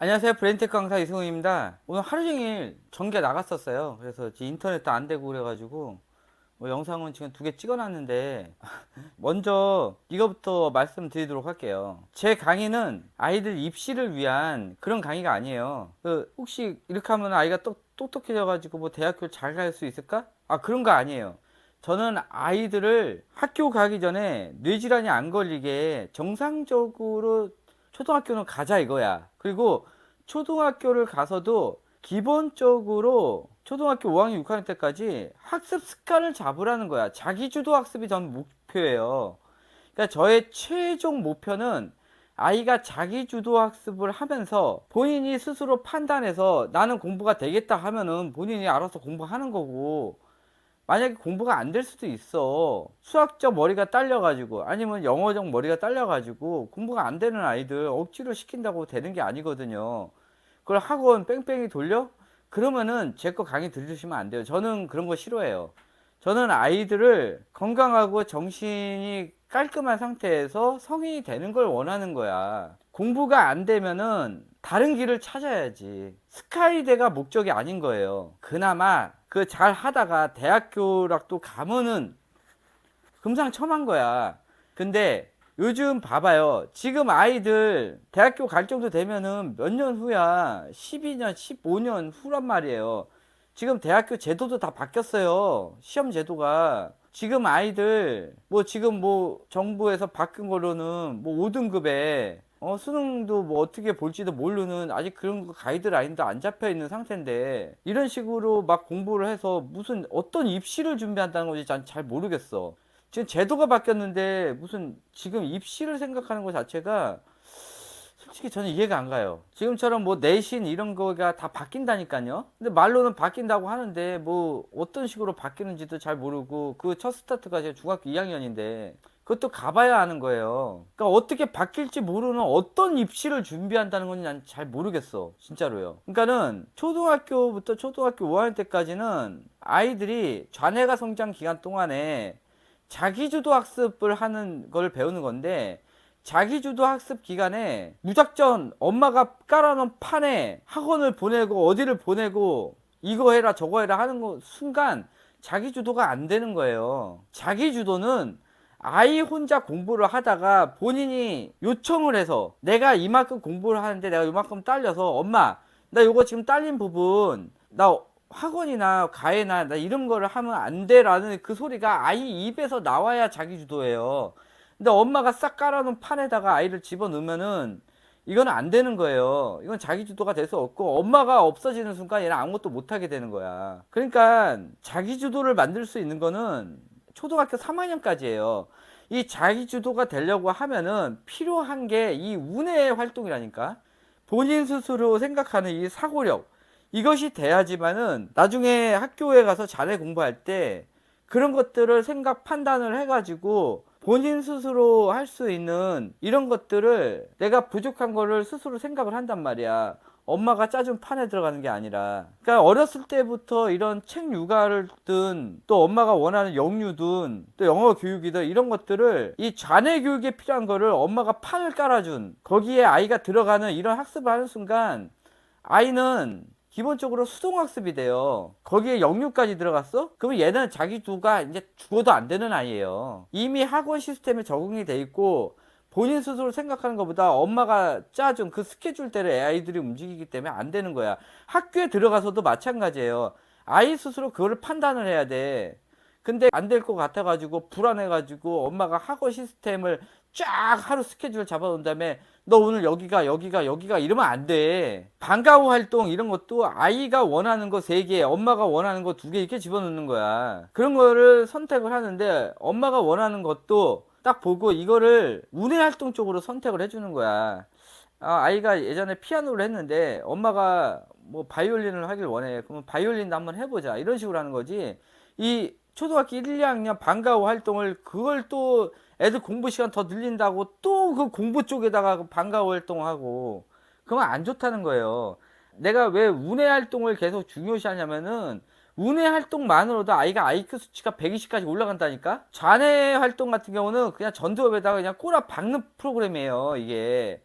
안녕하세요. 브랜테크 강사 이승훈입니다. 오늘 하루 종일 전기가 나갔었어요. 그래서 인터넷도 안 되고 그래가지고 뭐 영상은 지금 두 개 찍어놨는데 먼저 이거부터 말씀드리도록 할게요. 제 강의는 아이들 입시를 위한 그런 강의가 아니에요. 그 혹시 이렇게 하면 아이가 똑, 똑똑해져가지고 뭐 대학교 잘 갈 수 있을까? 아 그런 거 아니에요. 저는 아이들을 학교 가기 전에 뇌질환이 안 걸리게 정상적으로 초등학교는 가자 이거야. 그리고 초등학교를 가서도 기본적으로 초등학교 5학년, 6학년 때까지 학습 습관을 잡으라는 거야. 자기주도 학습이 전 목표예요. 그러니까 저의 최종 목표는 아이가 자기주도 학습을 하면서 본인이 스스로 판단해서 나는 공부가 되겠다 하면은 본인이 알아서 공부하는 거고 만약에 공부가 안 될 수도 있어. 수학적 머리가 딸려가지고, 아니면 영어적 머리가 딸려가지고, 공부가 안 되는 아이들 억지로 시킨다고 되는 게 아니거든요. 그걸 학원 뺑뺑이 돌려? 그러면은 제 거 강의 들으시면 안 돼요. 저는 그런 거 싫어해요. 저는 아이들을 건강하고 정신이 깔끔한 상태에서 성인이 되는 걸 원하는 거야. 공부가 안 되면은 다른 길을 찾아야지. 스카이대가 목적이 아닌 거예요. 그나마 그 잘 하다가 대학교락도 가면은 금상첨화인 거야. 근데 요즘 봐봐요. 지금 아이들 대학교 갈 정도 되면은 몇 년 후야. 12년, 15년 후란 말이에요. 지금 대학교 제도도 다 바뀌었어요. 시험 제도가. 지금 아이들 뭐 지금 뭐 정부에서 바뀐 거로는 뭐 5등급에 어 수능도 뭐 어떻게 볼지도 모르는 아직 그런 거 가이드라인도 안 잡혀 있는 상태인데 이런 식으로 막 공부를 해서 무슨 어떤 입시를 준비한다는 건지 난 잘 모르겠어. 지금 제도가 바뀌었는데 무슨 지금 입시를 생각하는 것 자체가 솔직히 저는 이해가 안 가요. 지금처럼 뭐 내신 이런 거가 다 바뀐다니까요. 근데 말로는 바뀐다고 하는데 뭐 어떤 식으로 바뀌는지도 잘 모르고 그 첫 스타트가 제가 중학교 2학년인데 그것도 가봐야 하는 거예요. 그러니까 어떻게 바뀔지 모르는 어떤 입시를 준비한다는 건지 난 잘 모르겠어. 진짜로요. 그러니까는 초등학교부터 초등학교 5학년 때까지는 아이들이 좌뇌가 성장 기간 동안에 자기주도 학습을 하는 걸 배우는 건데 자기주도 학습 기간에 무작정 엄마가 깔아놓은 판에 학원을 보내고 어디를 보내고 이거 해라 저거 해라 하는 거 순간 자기주도가 안 되는 거예요. 자기주도는 아이 혼자 공부를 하다가 본인이 요청을 해서 내가 이만큼 공부를 하는데 내가 이만큼 딸려서 엄마 나 요거 지금 딸린 부분 나 학원이나 가해나 나 이런 거를 하면 안 돼라는 그 소리가 아이 입에서 나와야 자기 주도예요. 근데 엄마가 싹 깔아놓은 판에다가 아이를 집어넣으면은 이건 안 되는 거예요. 이건 자기 주도가 될 수 없고 엄마가 없어지는 순간 얘는 아무것도 못 하게 되는 거야. 그러니까 자기 주도를 만들 수 있는 거는 초등학교 3학년까지예요. 이 자기 주도가 되려고 하면은 필요한 게 이 운의 활동이라니까. 본인 스스로 생각하는 이 사고력 이것이 돼야지만은 나중에 학교에 가서 자네 공부할 때 그런 것들을 생각 판단을 해가지고 본인 스스로 할 수 있는 이런 것들을 내가 부족한 거를 스스로 생각을 한단 말이야. 엄마가 짜준 판에 들어가는 게 아니라. 그러니까 어렸을 때부터 이런 책 육아를든 또 엄마가 원하는 영유든 또 영어 교육이든 이런 것들을 이 좌뇌 교육에 필요한 거를 엄마가 판을 깔아준 거기에 아이가 들어가는 이런 학습을 하는 순간 아이는 기본적으로 수동학습이 돼요. 거기에 영유까지 들어갔어? 그러면 얘는 자기 두가 이제 죽어도 안 되는 아이예요. 이미 학원 시스템에 적응이 돼 있고 본인 스스로 생각하는 것보다 엄마가 짜준 그 스케줄대로 아이들이 움직이기 때문에 안 되는 거야. 학교에 들어가서도 마찬가지예요. 아이 스스로 그거를 판단을 해야 돼. 근데 안 될 것 같아가지고 불안해가지고 엄마가 학원 시스템을 쫙 하루 스케줄 잡아놓은 다음에 너 오늘 여기가 여기가 여기가 이러면 안 돼. 방과후 활동 이런 것도 아이가 원하는 거 세 개, 엄마가 원하는 거 두 개 이렇게 집어넣는 거야. 그런 거를 선택을 하는데 엄마가 원하는 것도 딱 보고 이거를 운의 활동 쪽으로 선택을 해주는 거야. 아, 아이가 예전에 피아노를 했는데 엄마가 뭐 바이올린을 하길 원해. 그러면 바이올린도 한번 해보자. 이런 식으로 하는 거지. 이 초등학교 1, 2학년 방과 후 활동을 그걸 또 애들 공부 시간 더 늘린다고 또 그 공부 쪽에다가 방과 후 활동하고 그건 안 좋다는 거예요. 내가 왜 운의 활동을 계속 중요시하냐면은 운의 활동만으로도 아이가 IQ 수치가 120까지 올라간다니까? 좌뇌 활동 같은 경우는 그냥 전두엽에다가 그냥 꼬라 박는 프로그램이에요, 이게.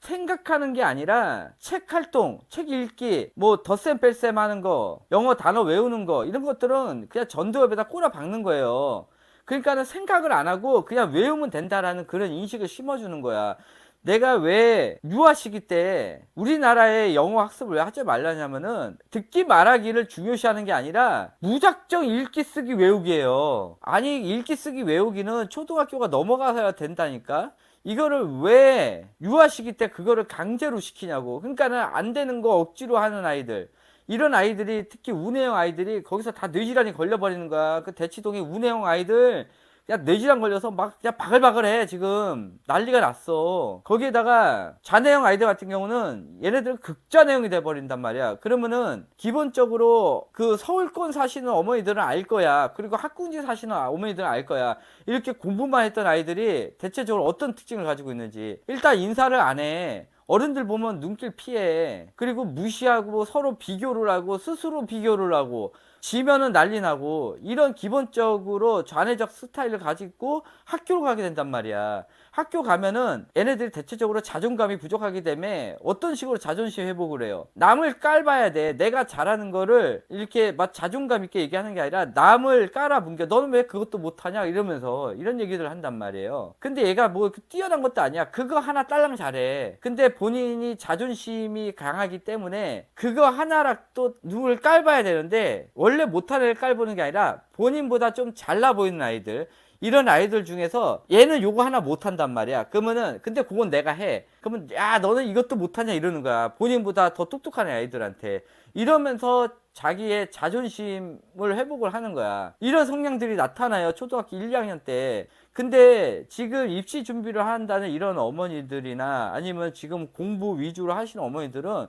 생각하는 게 아니라 책 활동, 책 읽기, 뭐 덧셈 뺄셈 하는 거, 영어 단어 외우는 거 이런 것들은 그냥 전두엽에다 꼬라 박는 거예요. 그러니까는 생각을 안 하고 그냥 외우면 된다라는 그런 인식을 심어주는 거야. 내가 왜 유아 시기 때 우리나라의 영어 학습을 왜 하지 말라냐면은 듣기 말하기를 중요시하는 게 아니라 무작정 읽기 쓰기 외우기예요. 아니 읽기 쓰기 외우기는 초등학교가 넘어가서야 된다니까. 이거를 왜 유아 시기 때 그거를 강제로 시키냐고. 그러니까는 안 되는 거 억지로 하는 아이들. 이런 아이들이 특히 우뇌형 아이들이 거기서 다 뇌질환이 걸려버리는 거야. 그 대치동의 우뇌형 아이들 야 뇌질환 걸려서 막 그냥 바글바글해 지금. 난리가 났어. 거기에다가 자뇌형 아이들 같은 경우는 얘네들은 극자뇌형이 돼버린단 말이야. 그러면은 기본적으로 그 서울권 사시는 어머니들은 알 거야. 그리고 학군지 사시는 어머니들은 알 거야. 이렇게 공부만 했던 아이들이 대체적으로 어떤 특징을 가지고 있는지 일단 인사를 안해. 어른들 보면 눈길 피해. 그리고 무시하고 서로 비교를 하고 스스로 비교를 하고 지면은 난리 나고 이런 기본적으로 좌뇌적 스타일을 가지고 학교로 가게 된단 말이야. 학교 가면은 얘네들이 대체적으로 자존감이 부족하기 때문에 어떤 식으로 자존심 회복을 해요. 남을 깔봐야 돼. 내가 잘하는 거를 이렇게 막 자존감 있게 얘기하는 게 아니라 남을 깔아뭉겨. 너는 왜 그것도 못하냐? 이러면서 이런 얘기를 한단 말이에요. 근데 얘가 뭐 뛰어난 것도 아니야. 그거 하나 딸랑 잘해. 근데 본인이 자존심이 강하기 때문에 그거 하나라 또 누굴 깔봐야 되는데 원래 못하는 애를 깔보는 게 아니라 본인보다 좀 잘나 보이는 아이들 이런 아이들 중에서 얘는 요거 하나 못한단 말이야. 그러면은 근데 그건 내가 해. 그러면 야 너는 이것도 못하냐 이러는 거야. 본인보다 더 똑똑한 아이들한테 이러면서 자기의 자존심을 회복을 하는 거야. 이런 성향들이 나타나요. 초등학교 1, 2학년 때. 근데 지금 입시 준비를 한다는 이런 어머니들이나 아니면 지금 공부 위주로 하시는 어머니들은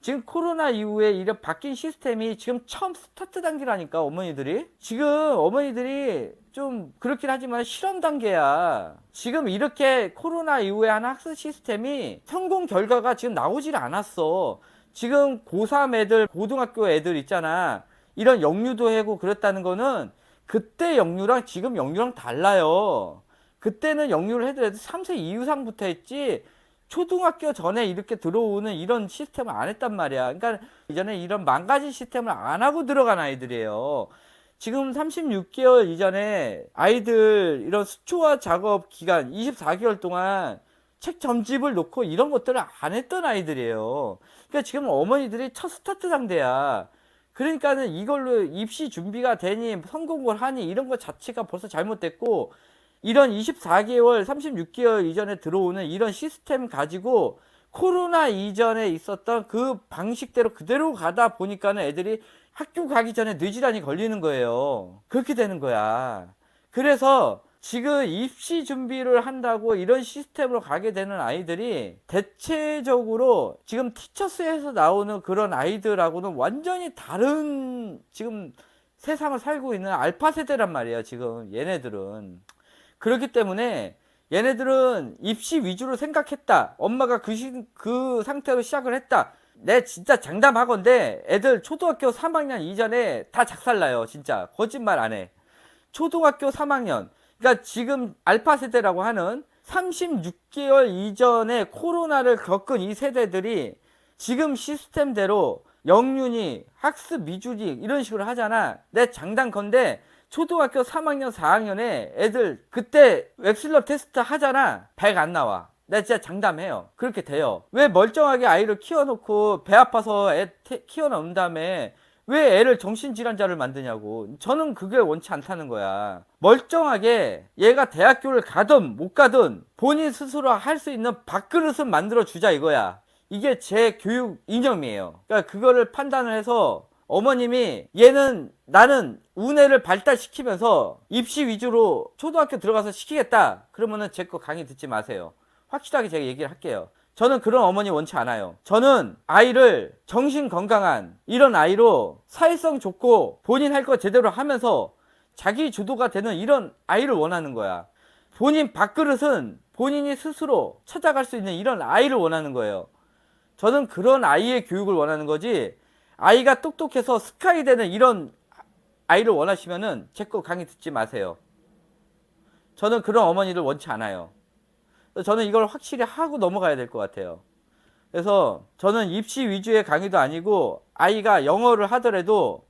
지금 코로나 이후에 이런 바뀐 시스템이 지금 처음 스타트 단계라니까 어머니들이. 지금 어머니들이 좀 그렇긴 하지만 실험 단계야. 지금 이렇게 코로나 이후에 한 학습 시스템이 성공 결과가 지금 나오질 않았어. 지금 고3 애들 고등학교 애들 있잖아. 이런 영유도 하고 그랬다는 거는 그때 영유랑 지금 영유랑 달라요. 그때는 영유를 해도 3세 이후상부터 했지 초등학교 전에 이렇게 들어오는 이런 시스템을 안 했단 말이야. 그러니까 이전에 이런 망가진 시스템을 안 하고 들어간 아이들이에요. 지금 36개월 이전에 아이들 이런 수초화 작업 기간 24개월 동안 책 점집을 놓고 이런 것들을 안 했던 아이들이에요. 그러니까 지금 어머니들이 첫 스타트 상대야. 그러니까는 이걸로 입시 준비가 되니 성공을 하니 이런 것 자체가 벌써 잘못됐고 이런 24개월, 36개월 이전에 들어오는 이런 시스템 가지고 코로나 이전에 있었던 그 방식대로 그대로 가다 보니까는 애들이 학교 가기 전에 뇌질환이 걸리는 거예요. 그렇게 되는 거야. 그래서 지금 입시 준비를 한다고 이런 시스템으로 가게 되는 아이들이 대체적으로 지금 티처스에서 나오는 그런 아이들하고는 완전히 다른 지금 세상을 살고 있는 알파 세대란 말이에요. 지금 얘네들은. 그렇기 때문에 얘네들은 입시 위주로 생각했다. 엄마가 그, 시, 그 상태로 시작을 했다. 내 진짜 장담하건데 애들 초등학교 3학년 이전에 다 작살나요. 진짜. 거짓말 안 해. 초등학교 3학년. 그러니까 지금 알파 세대라고 하는 36개월 이전에 코로나를 겪은 이 세대들이 지금 시스템대로 영윤이 학습 미주리 이런 식으로 하잖아. 내 장담컨대 초등학교 3학년, 4학년에 애들 그때 웩슬러 테스트 하잖아. 100 안 나와. 내가 진짜 장담해요. 그렇게 돼요. 왜 멀쩡하게 아이를 키워놓고 배 아파서 애 태, 키워놓은 다음에 왜 애를 정신질환자를 만드냐고. 저는 그게 원치 않다는 거야. 멀쩡하게 얘가 대학교를 가든 못 가든 본인 스스로 할 수 있는 밥그릇은 만들어 주자 이거야. 이게 제 교육 이념이에요. 그러니까 그거를 판단을 해서 어머님이 얘는 나는 운해를 발달시키면서 입시 위주로 초등학교 들어가서 시키겠다. 그러면은 제 거 강의 듣지 마세요. 확실하게 제가 얘기를 할게요. 저는 그런 어머니 원치 않아요. 저는 아이를 정신 건강한 이런 아이로 사회성 좋고 본인 할 거 제대로 하면서 자기 주도가 되는 이런 아이를 원하는 거야. 본인 밥그릇은 본인이 스스로 찾아갈 수 있는 이런 아이를 원하는 거예요. 저는 그런 아이의 교육을 원하는 거지 아이가 똑똑해서 스카이 되는 이런 아이를 원하시면은 제 거 강의 듣지 마세요. 저는 그런 어머니를 원치 않아요. 저는 이걸 확실히 하고 넘어가야 될 것 같아요. 그래서 저는 입시 위주의 강의도 아니고 아이가 영어를 하더라도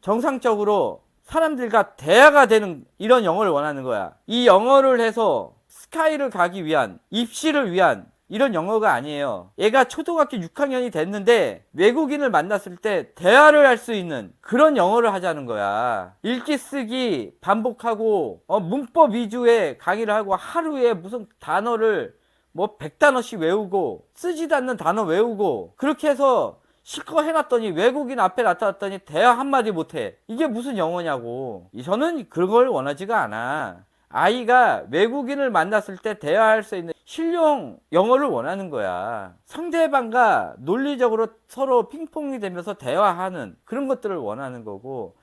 정상적으로 사람들과 대화가 되는 이런 영어를 원하는 거야. 이 영어를 해서 스카이를 가기 위한 입시를 위한 이런 영어가 아니에요. 얘가 초등학교 6학년이 됐는데 외국인을 만났을 때 대화를 할 수 있는 그런 영어를 하자는 거야. 읽기 쓰기 반복하고 어, 문법 위주의 강의를 하고 하루에 무슨 단어를 뭐 100단어씩 외우고 쓰지도 않는 단어 외우고 그렇게 해서 실컷 해놨더니 외국인 앞에 나타났더니 대화 한마디 못해. 이게 무슨 영어냐고. 저는 그걸 원하지가 않아. 아이가 외국인을 만났을 때 대화할 수 있는 실용 영어를 원하는 거야. 상대방과 논리적으로 서로 핑퐁이 되면서 대화하는 그런 것들을 원하는 거고,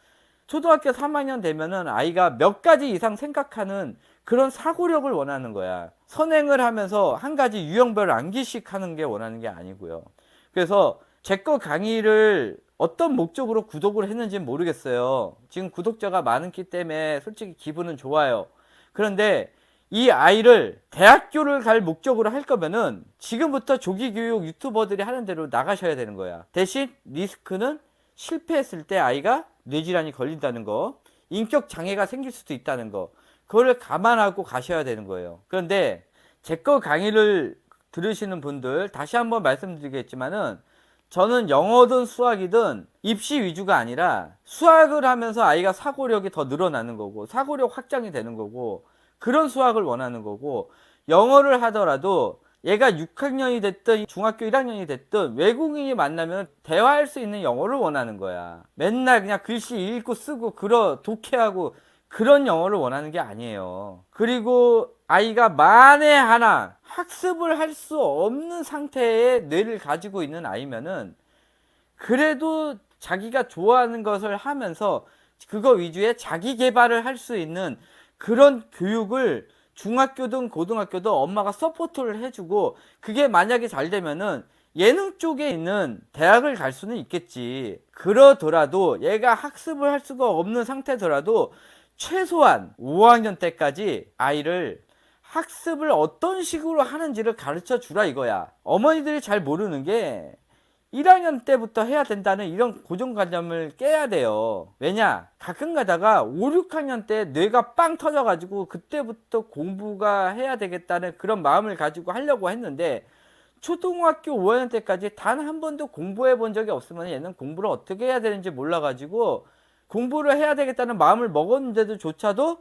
초등학교 3학년 되면은 아이가 몇 가지 이상 생각하는 그런 사고력을 원하는 거야. 선행을 하면서 한 가지 유형별을 암기식 하는 게 원하는 게 아니고요. 그래서 제 거 강의를 어떤 목적으로 구독을 했는지 모르겠어요. 지금 구독자가 많기 때문에 솔직히 기분은 좋아요. 그런데 이 아이를 대학교를 갈 목적으로 할 거면은 지금부터 조기 교육 유튜버들이 하는 대로 나가셔야 되는 거야. 대신 리스크는 실패했을 때 아이가 뇌질환이 걸린다는 거, 인격 장애가 생길 수도 있다는 거, 그거를 감안하고 가셔야 되는 거예요. 그런데 제 거 강의를 들으시는 분들 다시 한번 말씀드리겠지만은 저는 영어든 수학이든 입시 위주가 아니라 수학을 하면서 아이가 사고력이 더 늘어나는 거고 사고력 확장이 되는 거고 그런 수학을 원하는 거고 영어를 하더라도 얘가 6학년이 됐든 중학교 1학년이 됐든 외국인이 만나면 대화할 수 있는 영어를 원하는 거야. 맨날 그냥 글씨 읽고 쓰고 그러 독해하고 그런 영어를 원하는 게 아니에요. 그리고 아이가 만에 하나 학습을 할 수 없는 상태의 뇌를 가지고 있는 아이면은 그래도 자기가 좋아하는 것을 하면서 그거 위주의 자기 개발을 할 수 있는 그런 교육을 중학교든 고등학교든 엄마가 서포트를 해주고 그게 만약에 잘 되면은 예능 쪽에 있는 대학을 갈 수는 있겠지. 그러더라도 얘가 학습을 할 수가 없는 상태더라도 최소한 5학년 때까지 아이를 학습을 어떤 식으로 하는지를 가르쳐 주라 이거야. 어머니들이 잘 모르는 게 1학년 때부터 해야 된다는 이런 고정관념을 깨야 돼요. 왜냐? 가끔 가다가 5, 6학년 때 뇌가 빵 터져가지고 그때부터 공부가 해야 되겠다는 그런 마음을 가지고 하려고 했는데 초등학교 5학년 때까지 단 한 번도 공부해 본 적이 없으면 얘는 공부를 어떻게 해야 되는지 몰라가지고 공부를 해야 되겠다는 마음을 먹었는데도 조차도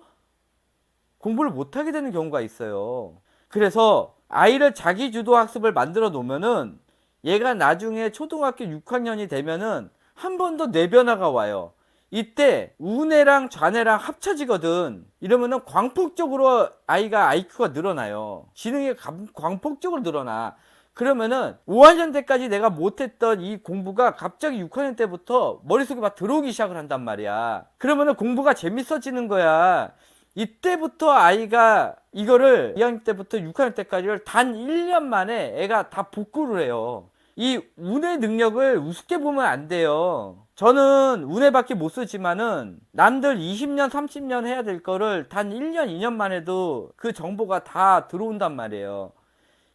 공부를 못하게 되는 경우가 있어요. 그래서 아이를 자기 주도 학습을 만들어 놓으면은 얘가 나중에 초등학교 6학년이 되면은 한 번 더 뇌변화가 와요. 이때 우뇌랑 좌뇌랑 합쳐지거든. 이러면은 광폭적으로 아이가 IQ가 늘어나요. 지능이 감- 광폭적으로 늘어나. 그러면은 5학년 때까지 내가 못했던 이 공부가 갑자기 6학년 때부터 머릿속에 막 들어오기 시작을 한단 말이야. 그러면은 공부가 재밌어지는 거야. 이때부터 아이가 이거를 2학년 때부터 6학년 때까지를 단 1년 만에 애가 다 복구를 해요. 이 운의 능력을 우습게 보면 안 돼요. 저는 운에밖에 못 쓰지만은 남들 20년, 30년 해야 될 거를 단 1년, 2년 만에도 그 정보가 다 들어온단 말이에요.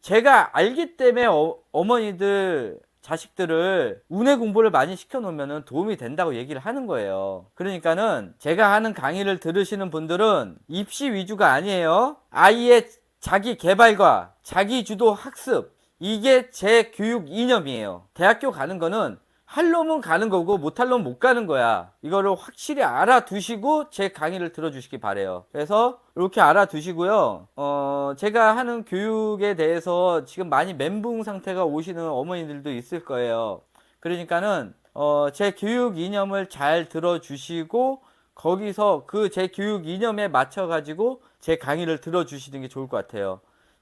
제가 알기 때문에 어, 어머니들 자식들을 운의 공부를 많이 시켜놓으면 도움이 된다고 얘기를 하는 거예요. 그러니까는 제가 하는 강의를 들으시는 분들은 입시 위주가 아니에요. 아이의 자기 개발과 자기 주도 학습 이게 제 교육 이념이에요. 대학교 가는 거는 할 놈은 가는 거고 못 할 놈은 못 가는 거야. 이거를 확실히 알아두시고 제 강의를 들어주시기 바래요. 그래서 이렇게 알아두시고요. 어, 제가 하는 교육에 대해서 지금 많이 멘붕 상태가 오시는 어머니들도 있을 거예요. 그러니까는 어, 제 교육 이념을 잘 들어주시고 거기서 그 제 교육 이념에 맞춰 가지고 제 강의를 들어주시는 게 좋을 것 같아요.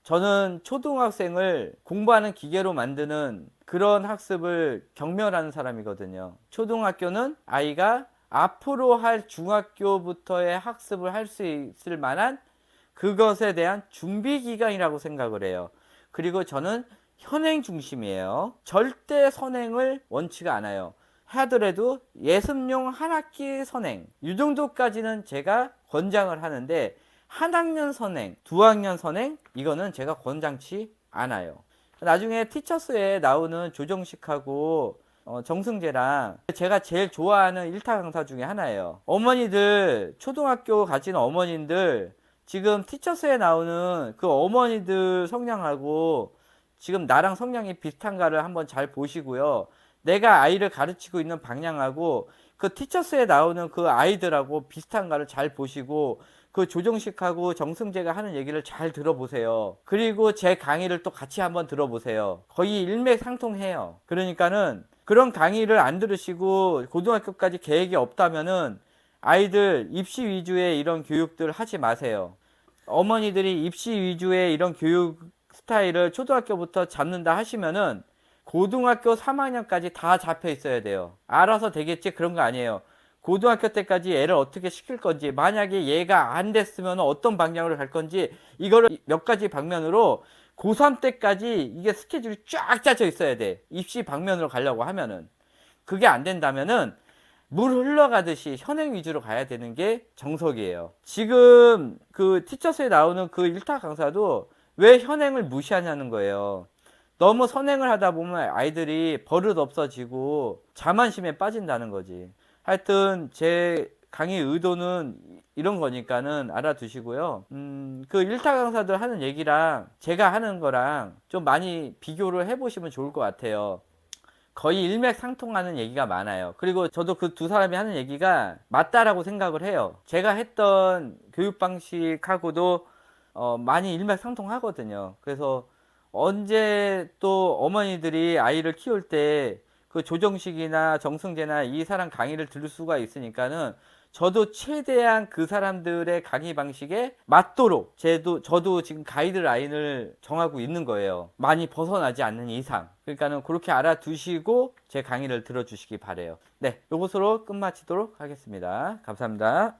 저는 초등학생을 공부하는 기계로 만드는 그런 학습을 경멸하는 사람이거든요. 초등학교는 아이가 앞으로 할 중학교부터의 학습을 할 수 있을 만한 그것에 대한 준비 기간이라고 생각을 해요. 그리고 저는 현행 중심이에요. 절대 선행을 원치가 않아요. 하더라도 예습용 한 학기 선행 이 정도까지는 제가 권장을 하는데 한 학년 선행, 두 학년 선행 이거는 제가 권장치 않아요. 나중에 티처스에 나오는 조정식하고 어, 정승재랑 제가 제일 좋아하는 일타 강사 중에 하나예요. 어머니들 초등학교 가진 어머님들 지금 티처스에 나오는 그 어머니들 성향하고 지금 나랑 성향이 비슷한가를 한번 잘 보시고요. 내가 아이를 가르치고 있는 방향하고 그 티처스에 나오는 그 아이들하고 비슷한가를 잘 보시고 그 조정식하고 정승재가 하는 얘기를 잘 들어보세요. 그리고 제 강의를 또 같이 한번 들어보세요. 거의 일맥상통해요. 그러니까는 그런 강의를 안 들으시고 고등학교까지 계획이 없다면은 아이들 입시 위주의 이런 교육들 하지 마세요. 어머니들이 입시 위주의 이런 교육 스타일을 초등학교부터 잡는다 하시면은 고등학교 3학년까지 다 잡혀 있어야 돼요. 알아서 되겠지? 그런 거 아니에요. 고등학교 때까지 애를 어떻게 시킬 건지, 만약에 얘가 안 됐으면 어떤 방향으로 갈 건지, 이거를 몇 가지 방면으로 고3 때까지 이게 스케줄이 쫙 짜져 있어야 돼. 입시 방면으로 가려고 하면은. 그게 안 된다면은 물 흘러가듯이 현행 위주로 가야 되는 게 정석이에요. 지금 그 티처스에 나오는 그 일타 강사도 왜 현행을 무시하냐는 거예요. 너무 선행을 하다 보면 아이들이 버릇 없어지고 자만심에 빠진다는 거지. 하여튼 제 강의 의도는 이런 거니까는 알아두시고요. 음, 그 일타 강사들 하는 얘기랑 제가 하는 거랑 좀 많이 비교를 해보시면 좋을 것 같아요. 거의 일맥상통하는 얘기가 많아요. 그리고 저도 그 두 사람이 하는 얘기가 맞다라고 생각을 해요. 제가 했던 교육 방식하고도 어, 많이 일맥상통하거든요. 그래서 언제 또 어머니들이 아이를 키울 때 그 조정식이나 정승재나 이 사람 강의를 들을 수가 있으니까는 저도 최대한 그 사람들의 강의 방식에 맞도록 제도 저도 지금 가이드 라인을 정하고 있는 거예요. 많이 벗어나지 않는 이상. 그러니까는 그렇게 알아두시고 제 강의를 들어주시기 바래요. 네, 이것으로 끝마치도록 하겠습니다. 감사합니다.